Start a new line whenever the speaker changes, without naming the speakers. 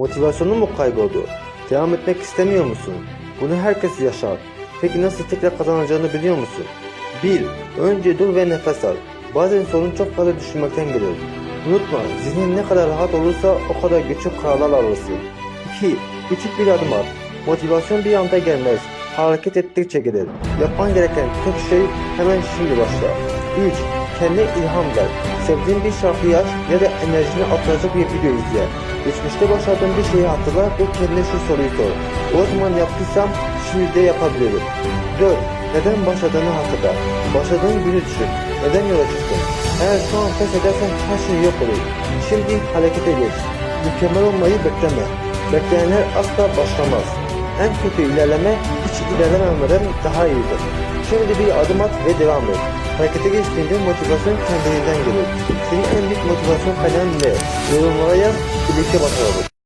Motivasyonun mu kayboldu? Devam etmek istemiyor musun? Bunu herkes yaşar. Peki nasıl tekrar kazanacağını biliyor musun? 1. Önce dur ve nefes al. Bazen sorun çok fazla düşünmekten gelir. Unutma, zihnin ne kadar rahat olursa o kadar güçlü kararlar alırsın. 2. Küçük bir adım at. Motivasyon bir anda gelmez. Hareket ettikçe gelir. Yapman gereken tek şey hemen şimdi başla. 3. Kendine ilham ver. Sevdiğin bir şarkıyı aç ya da enerjini artıracak bir video izle. Geçmişte başardığın bir şeyi hatırla ve kendine şu soruyu sor. O zaman yaptıysam şimdi de yapabilirim. 4. Neden başladığını hatırla. Başladığın günü düşün. Neden yola çıktın? Eğer şu an pes edersen her şey yok olur. Şimdi harekete geç. Mükemmel olmayı bekleme. Bekleyenler asla başlamaz. En kötü ilerleme hiç ilerlememeden daha iyidir. Şimdi bir adım at ve devam et. Harekete geçtiğinde motivasyon kendiliğinden gelir. Senin en büyük motivasyon kaynağın ne? Yorumlara yaz, birlikte başaralım.